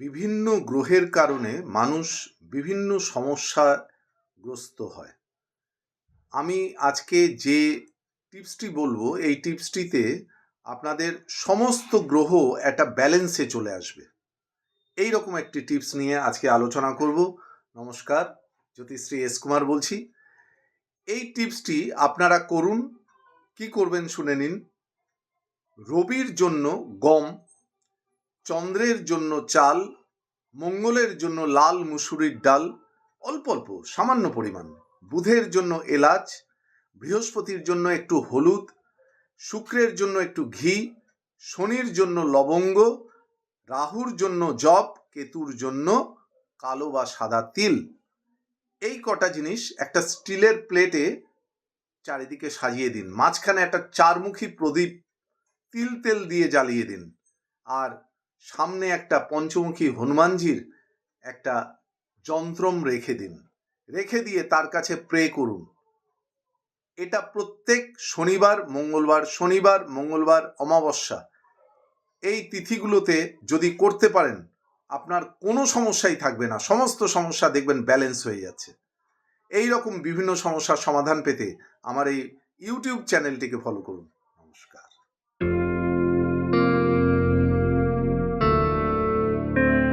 বিভিন্ন গ্রহের কারণে মানুষ বিভিন্ন সমস্যাগ্রস্ত হয়। আমি আজকে যে টিপসটি বলব, এই টিপসটিতে আপনাদের সমস্ত গ্রহ একটা ব্যালেন্সে চলে আসবে। এই রকম একটি টিপস নিয়ে আজকে আলোচনা করব। নমস্কার জ্যোতিশ্রী এস কুমার বলছি। এই টিপসটি আপনারা করুন, কি করবেন শুনে নিন। রবির জন্য গম চন্দ্রের জন্য চাল, মঙ্গলের জন্য লাল মুসুরির ডাল, অল্প অল্প, সামান্য পরিমাণ। বুধের জন্য এলাচ, বৃহস্পতির জন্য একটু হলুদ, শুক্রের জন্য একটু ঘি, শনির জন্য লবঙ্গ, রাহুর জন্য জপ কেতুর জন্য কালো বা সাদা তিল। এই কটা জিনিস একটা স্টিলের প্লেটে চারিদিকে সাজিয়ে দিন। মাঝখানে একটা চারমুখী প্রদীপ তিল তেল দিয়ে জ্বালিয়ে দিন। আর সামনে একটা পঞ্চমুখী হনুমানজির একটা যন্ত্রম রেখে দিন। রেখে দিয়ে তার কাছে প্রে করুন। এটা প্রত্যেক শনিবার, মঙ্গলবার শনিবার, মঙ্গলবার, অমাবস্যা, এই তিথিগুলোতে যদি করতে পারেন, আপনার কোনো সমস্যাই থাকবে না। সমস্ত সমস্যা দেখবেন ব্যালেন্স হয়ে যাচ্ছে। এই রকম বিভিন্ন সমস্যার সমাধান পেতে আমার এই ইউটিউব চ্যানেলটিকে ফলো করুন।